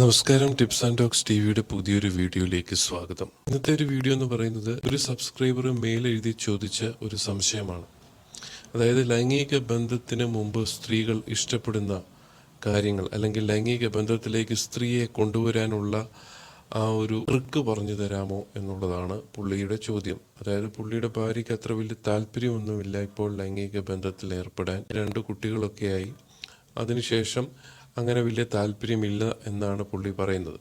നമസ്കാരം tips and talks T വിയുടെ പുതിയൊരു വീഡിയോയിലേക്ക് സ്വാഗതം. ഇന്നത്തെ ഒരു വീഡിയോ എന്ന് പറയുന്നത് ഒരു സബ്സ്ക്രൈബർ മെയിൽ എഴുതി ചോദിച്ച ഒരു സംശയമാണ്. അതായത് ലൈംഗിക ബന്ധത്തിന് മുമ്പ് സ്ത്രീകൾ ഇഷ്ടപ്പെടുന്ന കാര്യങ്ങൾ അല്ലെങ്കിൽ ലൈംഗിക ബന്ധത്തിലേക്ക് സ്ത്രീയെ കൊണ്ടുവരാനുള്ള ആ ഒരു ട്രിക്ക് പറഞ്ഞു തരാമോ എന്നുള്ളതാണ് പുള്ളിയുടെ ചോദ്യം. അതായത് പുള്ളിയുടെ ഭാര്യയ്ക്ക് അത്ര വലിയ താല്പര്യമൊന്നുമില്ല ഇപ്പോൾ ലൈംഗിക ബന്ധത്തിൽ ഏർപ്പെടാൻ. രണ്ട് കുട്ടികളൊക്കെയായി. അതിനുശേഷം അങ്ങനെ വലിയ താല്പര്യമില്ല എന്നാണ് പുള്ളി പറയുന്നത്.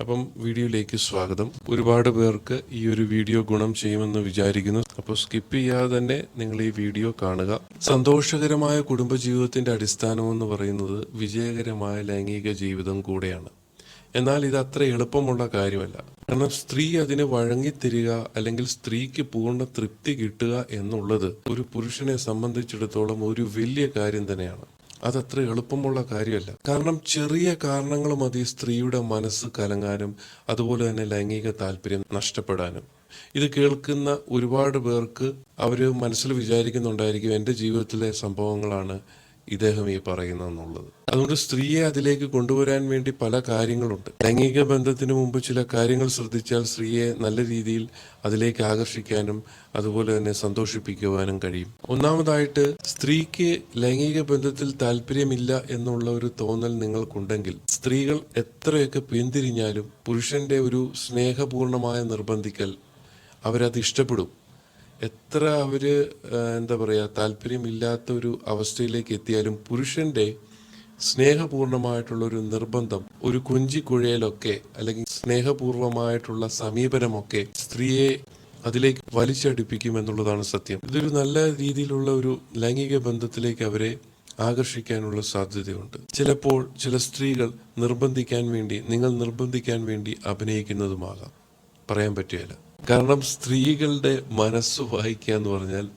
അപ്പം വീഡിയോയിലേക്ക് സ്വാഗതം. ഒരുപാട് പേർക്ക് ഈ ഒരു വീഡിയോ ഗുണം ചെയ്യുമെന്ന് വിചാരിക്കുന്നു. അപ്പോൾ സ്കിപ്പ് ചെയ്യാതെ തന്നെ നിങ്ങൾ ഈ വീഡിയോ കാണുക. സന്തോഷകരമായ കുടുംബജീവിതത്തിന്റെ അടിസ്ഥാനം എന്ന് പറയുന്നത് വിജയകരമായ ലൈംഗിക ജീവിതം കൂടെയാണ്. എന്നാൽ ഇത് അത്ര എളുപ്പമുള്ള കാര്യമല്ല. കാരണം സ്ത്രീ അതിന് വഴങ്ങിത്തരിക അല്ലെങ്കിൽ സ്ത്രീക്ക് പൂർണ തൃപ്തി കിട്ടുക എന്നുള്ളത് ഒരു പുരുഷനെ സംബന്ധിച്ചിടത്തോളം ഒരു വലിയ കാര്യം തന്നെയാണ്. അതത്ര എളുപ്പമുള്ള കാര്യമല്ല. കാരണം ചെറിയ കാരണങ്ങൾ മതി സ്ത്രീയുടെ മനസ്സ് കലങ്ങാനും അതുപോലെ തന്നെ ലൈംഗിക താല്പര്യം നഷ്ടപ്പെടാനും. ഇത് കേൾക്കുന്ന ഒരുപാട് പേർക്ക് അവർ മനസ്സിൽ വിചാരിക്കുന്നുണ്ടായിരിക്കും എന്റെ ജീവിതത്തിലെ സംഭവങ്ങളാണ് ഇദ്ദേഹം ഈ പറയുന്നതെന്നുള്ളത് അതുകൊണ്ട് സ്ത്രീയെ അതിലേക്ക് കൊണ്ടുവരാൻ വേണ്ടി പല കാര്യങ്ങളുണ്ട്. ലൈംഗിക ബന്ധത്തിന് മുമ്പ് ചില കാര്യങ്ങൾ ശ്രദ്ധിച്ചാൽ സ്ത്രീയെ നല്ല രീതിയിൽ അതിലേക്ക് ആകർഷിക്കാനും അതുപോലെ തന്നെ സന്തോഷിപ്പിക്കുവാനും കഴിയും. ഒന്നാമതായിട്ട് സ്ത്രീക്ക് ലൈംഗിക ബന്ധത്തിൽ താല്പര്യമില്ല എന്നുള്ള ഒരു തോന്നൽ നിങ്ങൾക്കുണ്ടെങ്കിൽ സ്ത്രീകൾ എത്രയൊക്കെ പിന്തിരിഞ്ഞാലും പുരുഷന്റെ ഒരു സ്നേഹപൂർണമായ നിർബന്ധിക്കൽ അവരത് ഇഷ്ടപ്പെടും. എത്ര അവർ എന്താ പറയുക താല്പര്യമില്ലാത്ത ഒരു അവസ്ഥയിലേക്ക് എത്തിയാലും പുരുഷന്റെ സ്നേഹപൂർണമായിട്ടുള്ള ഒരു നിർബന്ധം ഒരു കുഞ്ചിക്കുഴയിലൊക്കെ അല്ലെങ്കിൽ സ്നേഹപൂർവമായിട്ടുള്ള സമീപനമൊക്കെ സ്ത്രീയെ അതിലേക്ക് വലിച്ചടിപ്പിക്കും എന്നുള്ളതാണ് സത്യം. ഇതൊരു നല്ല രീതിയിലുള്ള ഒരു ലൈംഗിക ബന്ധത്തിലേക്ക് അവരെ ആകർഷിക്കാനുള്ള സാധ്യതയുണ്ട്. ചിലപ്പോൾ ചില സ്ത്രീകൾ നിർബന്ധിക്കാൻ വേണ്ടി നിങ്ങൾ നിർബന്ധിക്കാൻ വേണ്ടി അഭിനയിക്കുന്നതുമാകാം. പറയാൻ പറ്റുകയില്ല. കാരണം സ്ത്രീകളുടെ മനസ്സ് വായിക്കുക എന്ന് പറഞ്ഞാൽ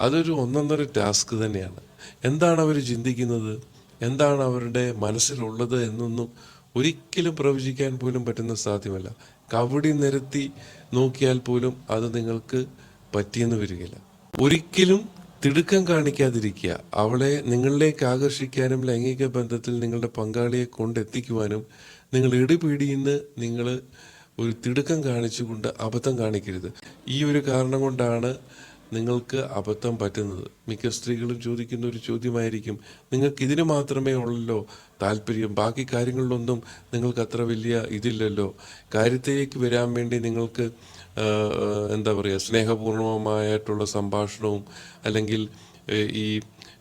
അതൊരു ഒന്നൊന്നര ടാസ്ക് തന്നെയാണ്. എന്താണ് അവർ ചിന്തിക്കുന്നത്? എന്താണ് അവരുടെ മനസ്സിലുള്ളത് എന്നൊന്നും ഒരിക്കലും പ്രവചിക്കാൻ പോലും പറ്റുന്ന സാധ്യമല്ല. കവടി നിരത്തി നോക്കിയാൽ പോലും അത് നിങ്ങൾക്ക് പറ്റിയെന്ന് വരികയില്ല. ഒരിക്കലും തിടുക്കം കാണിക്കാതിരിക്കുക. അവളെ നിങ്ങളിലേക്ക് ആകർഷിക്കാനും ലൈംഗിക ബന്ധത്തിൽ നിങ്ങളുടെ പങ്കാളിയെ കൊണ്ടെത്തിക്കുവാനും നിങ്ങൾ ഇടിപിടിയിൽ നിന്ന് നിങ്ങൾ ഒരു തിടുക്കം കാണിച്ചുകൊണ്ട് അബദ്ധം കാണിക്കരുത്. ഈ ഒരു കാരണം കൊണ്ടാണ് നിങ്ങൾക്ക് അബദ്ധം പറ്റുന്നത്. മിക്ക സ്ത്രീകളും ചോദിക്കുന്ന ഒരു ചോദ്യമായിരിക്കും നിങ്ങൾക്ക് ഇതിന് മാത്രമേ ഉള്ളല്ലോ താല്പര്യം? ബാക്കി കാര്യങ്ങളിലൊന്നും നിങ്ങൾക്ക് അത്ര വലിയ ഇതില്ലല്ലോ? കാര്യത്തിലേക്ക് വരാൻ വേണ്ടി നിങ്ങൾക്ക് എന്താ പറയുക സ്നേഹപൂർണമായിട്ടുള്ള സംഭാഷണവും അല്ലെങ്കിൽ ഈ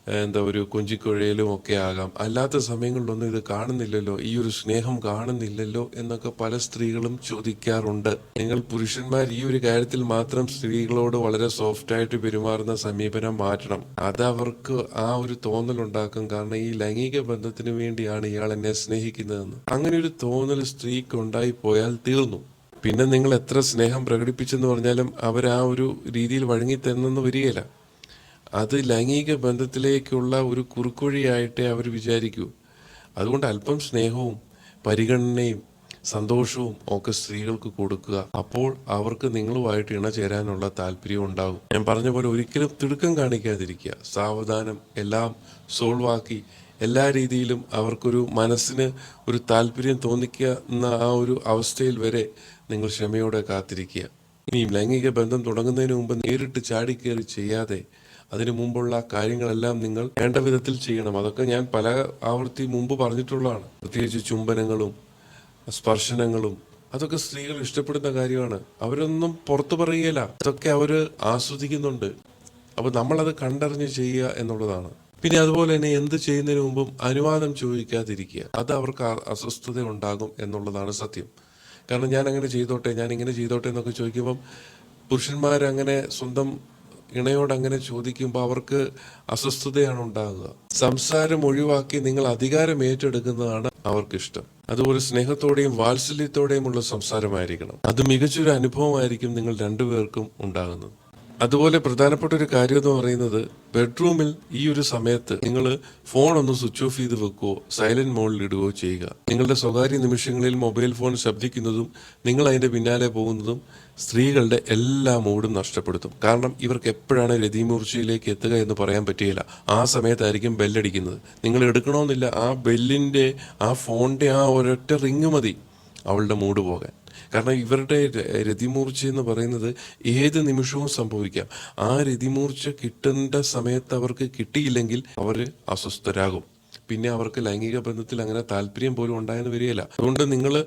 എന്താ ഒരു കൊഞ്ചിക്കുഴയിലും ഒക്കെ ആകാം. അല്ലാത്ത സമയങ്ങളിലൊന്നും ഇത് കാണുന്നില്ലല്ലോ. ഈ ഒരു സ്നേഹം കാണുന്നില്ലല്ലോ എന്നൊക്കെ പല സ്ത്രീകളും ചോദിക്കാറുണ്ട്. നിങ്ങൾ പുരുഷന്മാർ ഈ ഒരു കാര്യത്തിൽ മാത്രം സ്ത്രീകളോട് വളരെ സോഫ്റ്റ് ആയിട്ട് പെരുമാറുന്ന സമീപനം മാറ്റണം. അത് അവർക്ക് ആ ഒരു തോന്നലുണ്ടാക്കും കാരണം ഈ ലൈംഗിക ബന്ധത്തിന് വേണ്ടിയാണ് ഇയാൾ എന്നെ സ്നേഹിക്കുന്നതെന്ന്. അങ്ങനെ ഒരു തോന്നൽ സ്ത്രീക്ക് ഉണ്ടായി പോയാൽ തീർന്നു. പിന്നെ നിങ്ങൾ എത്ര സ്നേഹം പ്രകടിപ്പിച്ചെന്ന് പറഞ്ഞാലും അവർ ആ ഒരു രീതിയിൽ വഴങ്ങി തന്നെന്ന് വരികയില്ല. അത് ലൈംഗിക ബന്ധത്തിലേക്കുള്ള ഒരു കുറുക്കുഴിയായിട്ടേ അവർ വിചാരിക്കൂ. അതുകൊണ്ട് അല്പം സ്നേഹവും പരിഗണനയും സന്തോഷവും ഒക്കെ സ്ത്രീകൾക്ക് കൊടുക്കുക. അപ്പോൾ അവർക്ക് നിങ്ങളുമായിട്ട് ഇണചേരാനുള്ള താല്പര്യം ഉണ്ടാകും. ഞാൻ പറഞ്ഞ പോലെ ഒരിക്കലും തിടുക്കം കാണിക്കാതിരിക്കുക. സാവധാനം എല്ലാം സോൾവാക്കി എല്ലാ രീതിയിലും അവർക്കൊരു മനസ്സിന് ഒരു താല്പര്യം തോന്നിക്കുക എന്ന ആ ഒരു അവസ്ഥയിൽ വരെ നിങ്ങൾ ക്ഷമയോടെ കാത്തിരിക്കുക. ഇനി ലൈംഗിക ബന്ധം തുടങ്ങുന്നതിന് മുമ്പ് നേരിട്ട് ചാടിക്കേറി ചെയ്യാതെ അതിനു മുമ്പുള്ള കാര്യങ്ങളെല്ലാം നിങ്ങൾ വേണ്ട വിധത്തിൽ ചെയ്യണം. അതൊക്കെ ഞാൻ പല ആവർത്തി മുമ്പ് പറഞ്ഞിട്ടുള്ളതാണ്. പ്രത്യേകിച്ച് ചുംബനങ്ങളും സ്പർശനങ്ങളും അതൊക്കെ സ്ത്രീകൾ ഇഷ്ടപ്പെടുന്ന കാര്യമാണ്. അവരൊന്നും പുറത്തു പറയുകയില്ല. അതൊക്കെ അവർ ആസ്വദിക്കുന്നുണ്ട്. അപ്പൊ നമ്മളത് കണ്ടറിഞ്ഞ് ചെയ്യുക എന്നുള്ളതാണ്. പിന്നെ അതുപോലെ തന്നെ എന്ത് ചെയ്യുന്നതിന് മുമ്പും അനുവാദം ചോദിക്കാതിരിക്കുക. അത് അവർക്ക് അസ്വസ്ഥത ഉണ്ടാകും എന്നുള്ളതാണ് സത്യം. കാരണം ഞാൻ അങ്ങനെ ചെയ്തോട്ടെ ഞാൻ ഇങ്ങനെ ചെയ്തോട്ടെ എന്നൊക്കെ ചോദിക്കുമ്പം പുരുഷന്മാർ അങ്ങനെ സ്വന്തം ഇണയോട് അങ്ങനെ ചോദിക്കുമ്പോൾ അവർക്ക് അസ്വസ്ഥതയാണ് ഉണ്ടാകുക. സംസാരം ഒഴിവാക്കി നിങ്ങൾ അധികാരം ഏറ്റെടുക്കുന്നതാണ് അവർക്കിഷ്ടം. അതുപോലെ സ്നേഹത്തോടെയും വാത്സല്യത്തോടെയും ഉള്ള സംസാരമായിരിക്കണം. അത് മികച്ചൊരു അനുഭവമായിരിക്കും നിങ്ങൾ രണ്ടുപേർക്കും ഉണ്ടാകുന്നത്. അതുപോലെ പ്രധാനപ്പെട്ട ഒരു കാര്യം എന്ന് പറയുന്നത് ബെഡ്റൂമിൽ ഈ ഒരു സമയത്ത് നിങ്ങൾ ഫോൺ ഒന്ന് സ്വിച്ച് ഓഫ് ചെയ്ത് വെക്കുകയോ സൈലന്റ് മോഡിൽ ഇടുകയോ ചെയ്യുക. നിങ്ങളുടെ സ്വകാര്യ നിമിഷങ്ങളിൽ മൊബൈൽ ഫോൺ ശബ്ദിക്കുന്നതും നിങ്ങൾ അതിന്റെ പിന്നാലെ പോകുന്നതും സ്ത്രീകളുടെ എല്ലാ മൂഡും നഷ്ടപ്പെടുത്തും. കാരണം ഇവർക്ക് എപ്പോഴാണ് രതിമൂർച്ചയിലേക്ക് എത്തുക എന്ന് പറയാൻ പറ്റുകയില്ല. ആ സമയത്തായിരിക്കും ബെല്ലടിക്കുന്നത് നിങ്ങൾ എടുക്കണമെന്നില്ല ആ ബെല്ലിന്റെ ആ ഫോണിന്റെ ആ ഒരൊറ്റ റിങ് മതി അവളുടെ മൂഡ് പോകാൻ. കാരണം ഇവരുടെ രതിമൂർച്ച എന്ന് പറയുന്നത് ഏത് നിമിഷവും സംഭവിക്കാം. ആ രതിമൂർച്ച കിട്ടേണ്ട സമയത്ത് അവർക്ക് കിട്ടിയില്ലെങ്കിൽ അവർ അസ്വസ്ഥരാകും. പിന്നെ അവർക്ക് ലൈംഗിക ബന്ധത്തിൽ അങ്ങനെ താല്പര്യം പോലും ഉണ്ടായെന്ന് വരികയില്ല. അതുകൊണ്ട് നിങ്ങൾ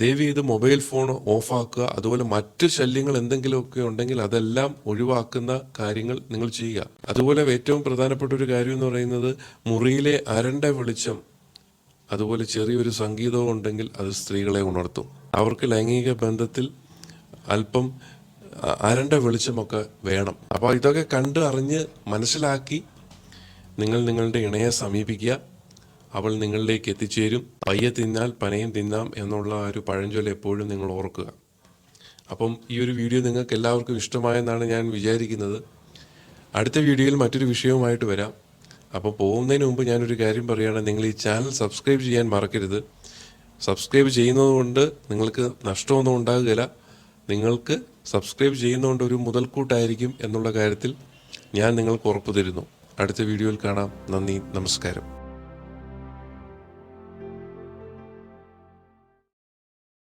ദയവ് ചെയ്ത് മൊബൈൽ ഫോൺ ഓഫാക്കുക. അതുപോലെ മറ്റ് ശല്യങ്ങൾ എന്തെങ്കിലുമൊക്കെ ഉണ്ടെങ്കിൽ അതെല്ലാം ഒഴിവാക്കുന്ന കാര്യങ്ങൾ നിങ്ങൾ ചെയ്യുക. അതുപോലെ ഏറ്റവും പ്രധാനപ്പെട്ട ഒരു കാര്യം എന്ന് പറയുന്നത് മുറിയിലെ അരണ്ട വെളിച്ചം അതുപോലെ ചെറിയൊരു സംഗീതവും ഉണ്ടെങ്കിൽ അത് സ്ത്രീകളെ ഉണർത്തും. അവർക്ക് ലൈംഗിക ബന്ധത്തിൽ അല്പം അരണ്ട വെളിച്ചമൊക്കെ വേണം. അപ്പോൾ ഇതൊക്കെ കണ്ട് അറിഞ്ഞ് മനസ്സിലാക്കി നിങ്ങൾ നിങ്ങളുടെ ഇണയെ സമീപിക്കുക. അവൾ നിങ്ങളിലേക്ക് എത്തിച്ചേരും. പയ്യെ തിന്നാൽ പനയും തിന്നാം എന്നുള്ള ഒരു പഴഞ്ചൊല്ല എപ്പോഴും നിങ്ങൾ ഓർക്കുക. അപ്പം ഈ ഒരു വീഡിയോ നിങ്ങൾക്ക് എല്ലാവർക്കും ഇഷ്ടമായെന്നാണ് ഞാൻ വിചാരിക്കുന്നത്. അടുത്ത വീഡിയോയിൽ മറ്റൊരു വിഷയവുമായിട്ട് വരാം. അപ്പോൾ പോകുന്നതിന് മുമ്പ് ഞാനൊരു കാര്യം പറയുകയാണ്. നിങ്ങൾ ഈ ചാനൽ സബ്സ്ക്രൈബ് ചെയ്യാൻ മറക്കരുത്. സബ്സ്ക്രൈബ് ചെയ്യുന്നതുകൊണ്ട് നിങ്ങൾക്ക് നഷ്ടമൊന്നും ഉണ്ടാകുകയില്ല. നിങ്ങൾക്ക് സബ്സ്ക്രൈബ് ചെയ്യുന്നതുകൊണ്ട് ഒരു മുതൽക്കൂട്ടായിരിക്കും എന്നുള്ള കാര്യത്തിൽ ഞാൻ നിങ്ങൾക്ക് ഉറപ്പ് തരുന്നു. അടുത്ത വീഡിയോയിൽ കാണാം. നന്ദി നമസ്കാരം.